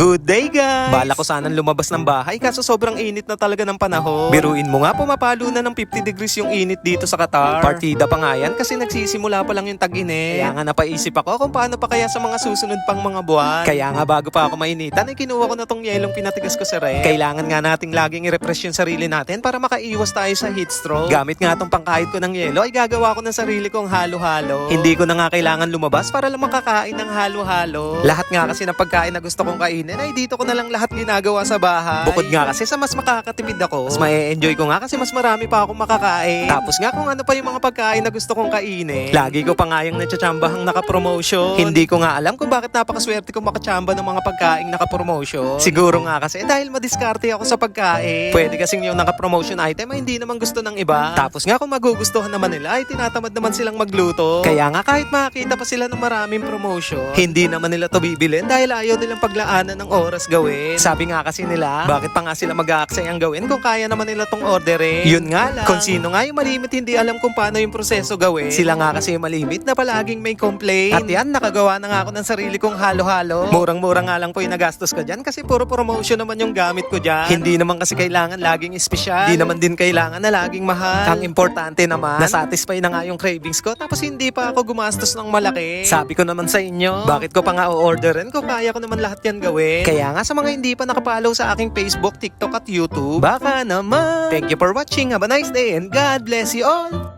Good day guys! Bala ko sanang lumabas ng bahay kaso sobrang init na talaga ng panahon. Biruin mo nga pumapalo na ng 50 degrees yung init dito sa Qatar. Partida pa nga yan kasi nagsisimula pa lang yung tag-init. Kaya nga napaisip ako kung paano pa kaya sa mga susunod pang mga buwan. Kaya nga bago pa ako mainitan ay kinuha ko na tong yelong pinatigas ko sa ref. Kailangan nga nating laging i-refresh yung sarili natin para makaiwas tayo sa heat stroke. Gamit nga tong pangkahit ko ng yelo ay gagawa ko ng sarili kong halo-halo. Hindi ko na nga kailangan lumabas para lang makakain ng halo-halo. Lahat nga kasi ng pagkain na gusto kong kainin ay dito ko na lang lahat ginagawa sa bahay. Bukod nga kasi sa mas makakatipid ako, mas may enjoy ko nga kasi mas marami pa akong makakain. Tapos nga kung ano pa yung mga pagkain na gusto kong kainin. Lagi ko pa nga yung natsachambahang naka-promotion. Hindi ko nga alam kung bakit napakaswerte kong makachamba ng mga pagkain naka-promotion. Siguro nga kasi dahil madiskarte ako sa pagkain. Pwede kasing yung naka-promotion item ay hindi naman gusto ng iba. Tapos nga kung magugustuhan naman nila ay tinatamad naman silang magluto. Kaya nga kahit makakita pa sila ng maraming promotion, hindi naman nila to bibilin dahil ayaw nilang paglaanan ng oras gawin. Sabi nga kasi nila, bakit pa nga sila mag-aaksay ang gawin kung kaya naman nila tong orderin? Yun nga lang. Kung sino nga yung malimit hindi alam kung paano yung proseso gawin. Sila nga kasi yung malimit na palaging may complaint. At yan, nakagawa na nga ako ng sarili kong halo-halo. Murang-mura nga lang po yung nagastos ko dyan kasi puro promotion naman yung gamit ko dyan. Hindi naman kasi kailangan laging espesyal. Hindi naman din kailangan na laging mahal. Ang importante naman, nasatisfy na nga yung cravings ko tapos hindi pa ako gumastos ng malaki. Sabi ko naman sa inyo, bakit ko pa nga o-orderin kung kaya ko naman lahat yan gawin? Kaya nga sa mga hindi pa nakapollow sa aking Facebook, TikTok at YouTube, baka naman. Thank you for watching. Have a nice day and God bless you all.